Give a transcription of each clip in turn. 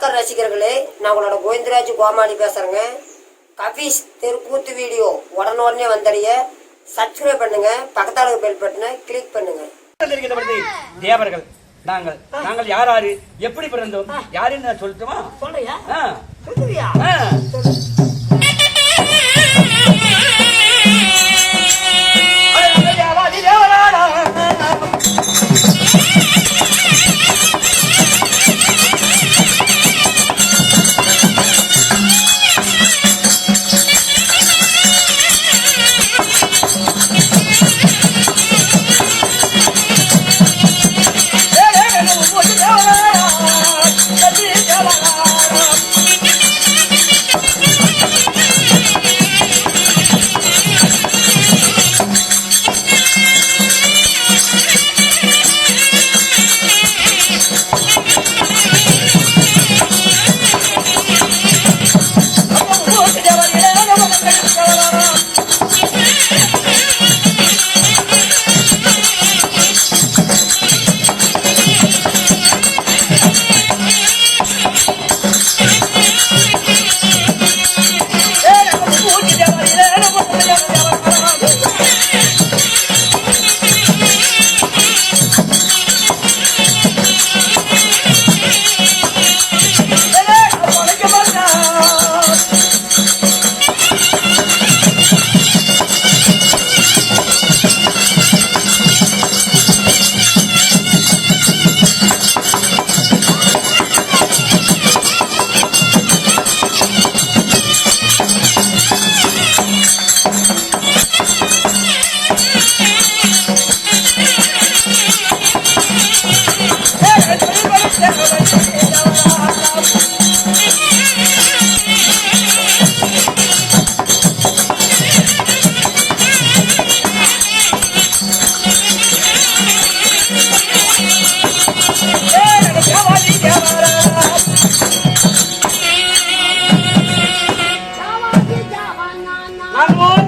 ரசிகர்களே நான் உங்களோட கோவிந்தராஜ் கோமாளி பேசுறேங்க. கபீஸ் தெருக்கூத்து வீடியோ உடனுடனே வந்தடைய சப்ஸ்கிரைப் பண்ணுங்க பக்கத்தால பெல் பட்டனை கிளிக் பண்ணுங்க. தேவர்கள் நாங்கள். நாங்கள் யார் யாரு எப்படி பிறந்தோம்? யாருன்னு நான் சொல்லட்டுமா? சொல்றியா?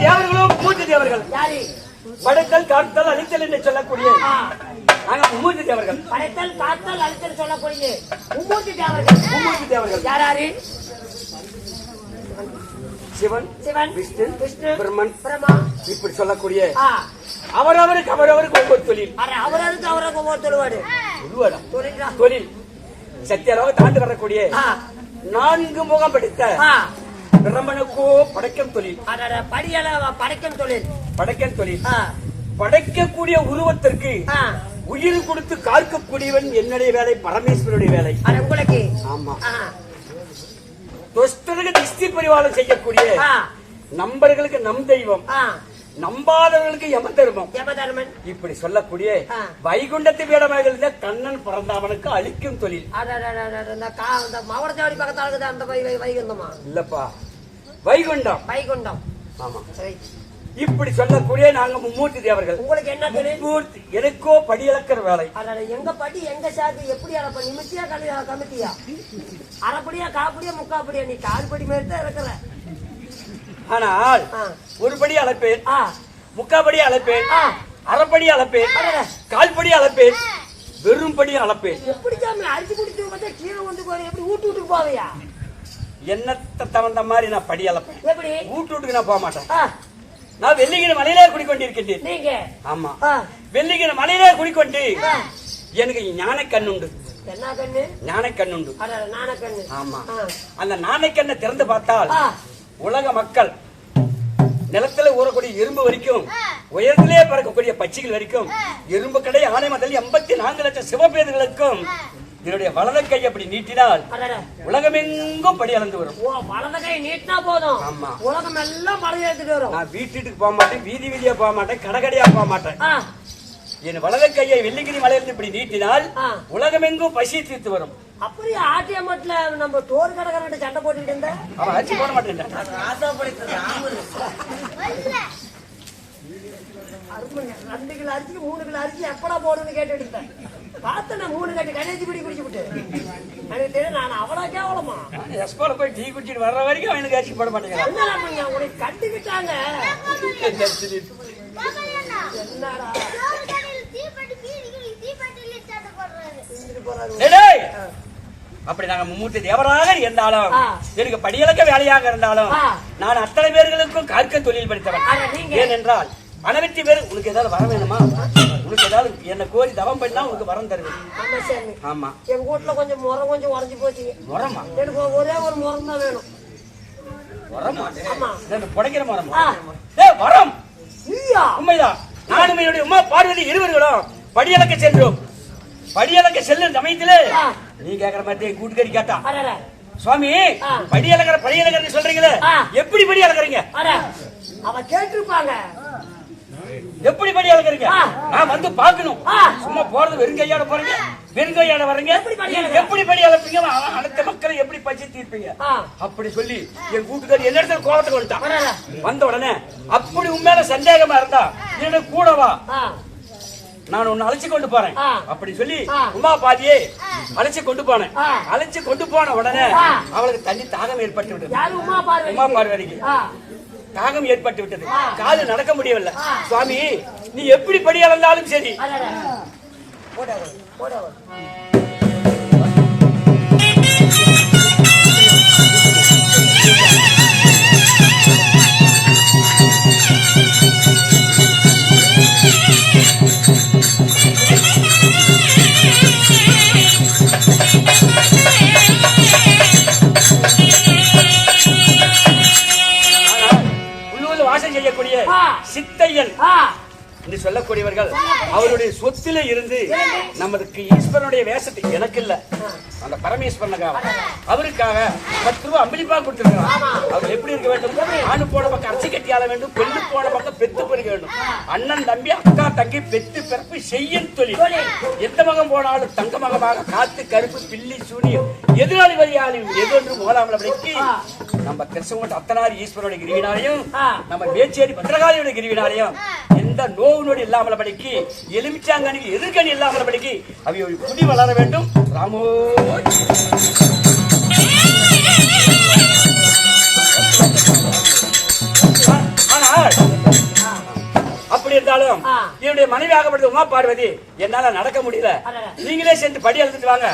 தேவர்களும் மூன்று தேவர்கள். படைத்தல் காத்தல் அழித்தல் என்று சொல்லக்கூடிய நாங்கள் மூன்று தேவர்கள். படைத்தல் காத்தல் அழுத்தல் சொல்லக்கூடிய மும்மூர்த்தி தேவர்கள். மூன்று தேவர்கள். யார் யாரு சிவன் சிவன் விஷ்ணு விஷ்ணு பிரம்மன். பிரமா இப்படி சொல்லக்கூடிய அவரவருக்கு அவரவருக்கு ஒவ்வொரு தொழில். அረ அவருக்கு அவருக்கு ஒவ்வொரு தொழுவாடு ஒருவரா? தொழிலா. தொழில் சத்தியளவு தாண்டு வரக்கூடிய நான்கு முகம் படித்த பிரம்மனுக்கோ படைக்கும் தொழில். படியல படைக்கும் தொழில். படைக்கும் தொழில். படைக்கக்கூடிய உருவத்திற்கு உயிர் கொடுத்து காக்கக்கூடியவன் என்னுடைய வேலை பரமேஸ்வருடைய வேலை. உங்களுக்கு. ஆமா. துஷ்டருக்கு திஷ்டி பரிவாரம் செய்யக்கூடிய நம்பர்களுக்கு நம் தெய்வம் நம்பாதவர்களுக்கு யம தர்மம். யமதர்மன் இப்படி சொல்லக்கூடிய. வைகுண்டத்து வீடமாக இருந்த கண்ணன் பிறந்தவனுக்கு அழிக்கும் தொழில். அடடடடட, இந்த கா இந்த மாவட்டச்சாவடி பக்கத்தால இருக்குது அந்த வை வை வைகுந்தமா இல்லப்பா. வைகுண்டம். வைகுண்டம். ஆமா. சரி. இப்படி சொல்லக்கூடிய நாங்க மும்மூர்த்தி தேவர்கள். உங்களுக்கு என்ன மும்மூர்த்தி. எனக்கோ படி இழக்கிற வேலை. அடட எங்க பாட்டி எங்க சாக்கு எப்படி அளப்ப கல்வி கமிட்டியா அரைப்படியா காப்படியா முக்காப்படியா? நீ கால்படி மாதிரி தான் இருக்கிற. ஆனால் ஒரு படி முக்காபடி அழைப்பேன் ஆ. அரைப்படி அழைப்பேன் அடடே. கால்படி அழைப்பேன் வெறும்படி அழைப்பேன். எப்படி சாமி அரிசி குடிச்சு பார்த்தா கீழே வந்து எப்படி வீட்டு வீட்டுக்கு போவையா? என்னத்த தகுந்த மாதிரி நான் படி அழைப்பேன். எப்படி? வீட்டு வீட்டுக்கு நான் போக மாட்டேன். நான் வெள்ளிங்கிற மலையிலே குடிக்கொண்டிருக்கின்றேன். நீங்க? ஆமா. ஆ. வெள்ளிங்கிற மலையிலே குடிக்கொண்டு. எனக்கு ஞான கண்ணுண்டு ஞான ஆமா. அந்த நாணக்கண்ணை திறந்து பார்த்தால் உலக மக்கள் நிலத்துல ஊறக்கூடிய எறும்பு வரைக்கும் உயரத்திலே பறக்கக்கூடிய பட்சிகள் வரைக்கும் எறும்பு கடை முதல் எண்பத்தி நான்கு லட்சம் சிவபேதங்களுக்கும் இதனுடைய வலது கை அப்படி நீட்டினால் உலகமெங்கும் படி அளந்து வரும். ஓ வலது கை நீட்டினா போதும். ஆமா. உலகம் எல்லாம் மழை வரும். நான் வீட்டுக்கு போக மாட்டேன் வீதி வீதியா போக மாட்டேன் கடகடையா போக மாட்டேன். என் வலது கையை வெள்ளிங்கிரி மலையிலிருந்து இப்படி நீட்டினால். உலகமெங்கும் பசி தீர்த்து வரும். அப்படியே ஆட்டியமட்டில் நம்ம டோர் கடைக்காரன்ட்ட சண்டை போட்டுக்கிட்டு இருந்த? அவன் அரிசி போட மாட்டேன். ரெண்டு கிலோ அரிசிக்கு மூணு கிலோ அரிசி எப்படா போடுன்னு கேட்டுட்டு இருந்தேன். பார்த்தேன் நான் மூணு கட்டி கடைசி பிடி குடிச்சு விட்டு. எனக்கு தெரியும் நான் அவ்வளோ கேவலமா? எஸ்போல போய் டீ குடிச்சிட்டு வர்ற வரைக்கும் அவனுக்கு அரிசி போட மாட்டேங்கிறான். என்ன உனக்கு என்னடா? அப்படி நாங்க மும்மூர்த்தி தேவராக இருந்தாலும். எனக்கு படியளக்க வேலையாக இருந்தாலும். நான் அத்தனை பேர்களுக்கும் கார்க்க தொழில் படித்தவன்? ஏனென்றால் பணவெற்றி பேர் உனக்கு ஏதாவது வர வேணுமா? உனக்கு ஏதாவது என்ன கோரி தவம் பண்ணா உனக்கு வரம் தருவேன். ஆமா எங்க வீட்டுல கொஞ்சம் முறம் கொஞ்சம் உடஞ்சி போச்சுங்க வரமா எனக்கு ஒரே ஒரு முறம் தான் வேணும். வரமா புடைக்கிற மரமா. ஏ வரம். உண்மைதான் நானும் என்னுடைய உமா பார்வதி இருவர்களும் படியளக்க சென்றோம் படியளக்க செல்லும் சமயத்திலே. நீ கேக்குற மாதிரி என் கூட்டுக்கறி கேட்டா. சுவாமி ஆ. படியலக்கிற படியலக்கிறன்னு சொல்றீங்களே. ஆ. எப்படி படி அளக்குறீங்க அட அவ கேட்டிருப்பாங்க. எப்படி படி அளக்குறீங்க ஆ. நான் வந்து பார்க்கணும். ஆ. சும்மா போறது வெறுங்கையோட போறீங்க வெறுங்கையோட வர்றீங்க எப்படி படி அவன் அடுத்த மக்களை எப்படி பச்சை தீர்ப்பீங்க. அப்படி சொல்லி என் கூட்டுக்காரி என்ன இடத்துல கோலத்துக்கு அடடா. வந்த உடனே அப்படி உண்மையில சந்தேகமா இருந்தா என்னோட கூட வா. ஆ. நான் உன்னை அழைச்சு கொண்டு போறேன். அப்படி சொல்லி. உமா பாதியே அழைச்சு கொண்டு போனேன். அழைச்சு கொண்டு போன உடனே. அவளுக்கு தண்ணி தாகம் ஏற்பட்டு விட்டது. யாரு உமா பார்வதி உமா பார்வதிக்கு தாகம் ஏற்பட்டு விட்டது. காலு நடக்க முடியவில்லை. சுவாமி நீ எப்படி படி அளந்தாலும் சரி. அடட போடவர் சொல்லக்கூடியவர்கள் அவருடைய சொத்திலே இருந்து நமக்கு ஈஸ்வரனுடைய வேஷத்தை எனக்கு இல்ல. அந்த பரமேஸ்வரனுக்காக. அவருக்காக பத்து ரூபாய் அம்பளிப்பா கொடுத்திருக்கிறார் அவர் எப்படி இருக்க வேண்டும்? ஆணு போன பக்கம் அரிசி கட்டி ஆள வேண்டும் பெண்ணு போன பக்கம் பெத்து பெருக வேண்டும். அண்ணன் தம்பி அக்கா தங்கி பெத்து பிறப்பு செய்யும் தொழில். எந்த மகம் போனாலும் தங்க மகமாக காத்து கருப்பு பில்லி சூனியம் எதிராளி வழியாலும் எது ஒன்று போலாமலபடிக்கு நம்ம திருச்செங்கோட்டு அத்தனாரி ஈஸ்வரனுடைய கிரிவினாலையும். நம்ம மேச்சேரி பத்திரகாளியுடைய கிரிவினாலையும் எந்த நோவு நொடி இல்லாமல் படிக்கு எலுமிச்சாங்கனிக்கு எதிர்கணி இல்லாமல் படிக்கு அவை ஒரு குடி வளர வேண்டும். ராமோ. ஆனால் அப்படி இருந்தாலும். என்னுடைய மனைவி ஆகப்பட்டது உமா பார்வதி என்னால நடக்க முடியல. நீங்களே சேர்ந்து படி எழுதிட்டு வாங்க.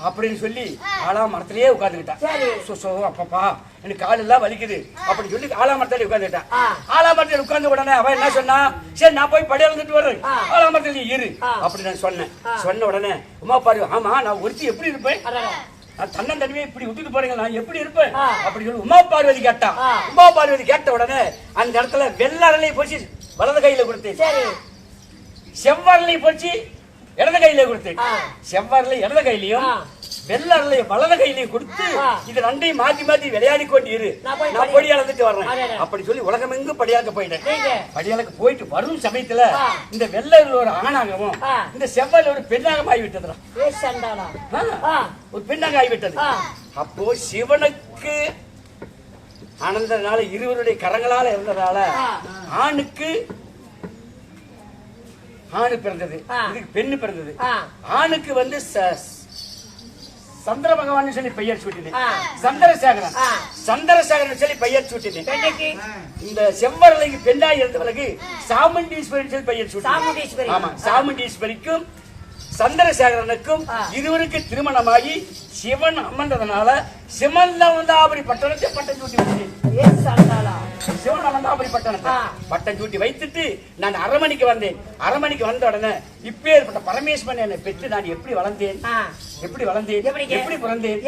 அப்படின்னு சொல்லி ஆலா மரத்திலேயே உட்கார்ந்துக்கிட்டா சரி. சோ அப்பப்பா எனக்கு கால் எல்லாம் வலிக்குது அப்படின்னு சொல்லி ஆலா மரத்துல உட்கார்ந்துட்டா ஆ. ஆலா மரத்துல உட்கார்ந்த உடனே அவன் என்ன சொன்னா சரி நான் போய் படி எழுந்துட்டு வரேன் ஆ. ஆலா மரத்துல இரு. அப்படி நான் சொன்னேன். சொன்ன உடனே உமா பாரு ஆமா நான் ஒருத்தி எப்படி இருப்பேன் நான் தன்னந்தனிமே இப்படி விட்டுட்டு போறீங்க நான் எப்படி இருப்பேன். அப்படி சொல்லி உமா பார்வதி கேட்டா ஆ. உமா பார்வதி கேட்ட உடனே அந்த இடத்துல வெள்ளரலை போச்சு வலது கையில கொடுத்தேன் சரி செவ்வரலை போச்சு இடது கையில கொடுத்தேன் ஆ. செவ்வரலை இடது கையிலையும் ஆ. வெள்ளரலை வலது கையிலையும் கொடுத்து. இது ரெண்டையும் மாத்தி மாத்தி விளையாடி கொண்டு இரு நான் படி- அளந்துட்டு வர்றேன். அப்படி சொல்லி உலகமெங்கும் படியாக்க போயிட்டேன் படியாளுக்கு போயிட்டு வரும் சமயத்துல. இந்த வெள்ளரில் ஒரு ஆணாகவும். இந்த செவ்வல் ஒரு பெண்ணாகவும் ஆகிவிட்டதுடா ஒரு பெண்ணாக ஆகிவிட்டது. அப்போ சிவனுக்கு ஆனந்தனால இருவருடைய கரங்களால இருந்ததால. ஆணுக்கு ஆணு பிறந்தது. இதுக்கு பெண்ணு பிறந்தது. ஆணுக்கு வந்து ச- சந்திர பகவான் சொல்லி பெயர் சூட்டினேன். சந்திரசேகரன். சந்திரசேகரன் சொல்லி பெயர் சூட்டினேன். இந்த செவ்வரலைக்கு பெண்ணாய் இருந்தவளுக்கு சாமுண்டீஸ்வரன் சொல்லி பெயர் சூட்டினேன். சாமுண்டீஸ்வரி. ஆமா சாமுண்டீஸ்வரிக்கும் சந்திரசேகரனுக்கும். இருவருக்கு திருமணமாகி சிவன் அமர்ந்ததனால சிமந்தவந்தாபுரி பட்டணத்தை பட்டம் சூட்டி வச்சேன் ஏ சண்டாளா சிவன் அமர்ந்தாபுரி பட்டணத்தை ஆ. பட்டம் சூட்டி வைத்துட்டு நான் அரமணிக்கு வந்தேன். அரமணிக்கு வந்த உடனே இப்பேற்பட்ட பரமேஸ்வரன் என்னை பெற்று நான் எப்படி வளர்ந்தேன்? எப்படி வளர்ந்தேன்? எப்படி பிறந்தேன்.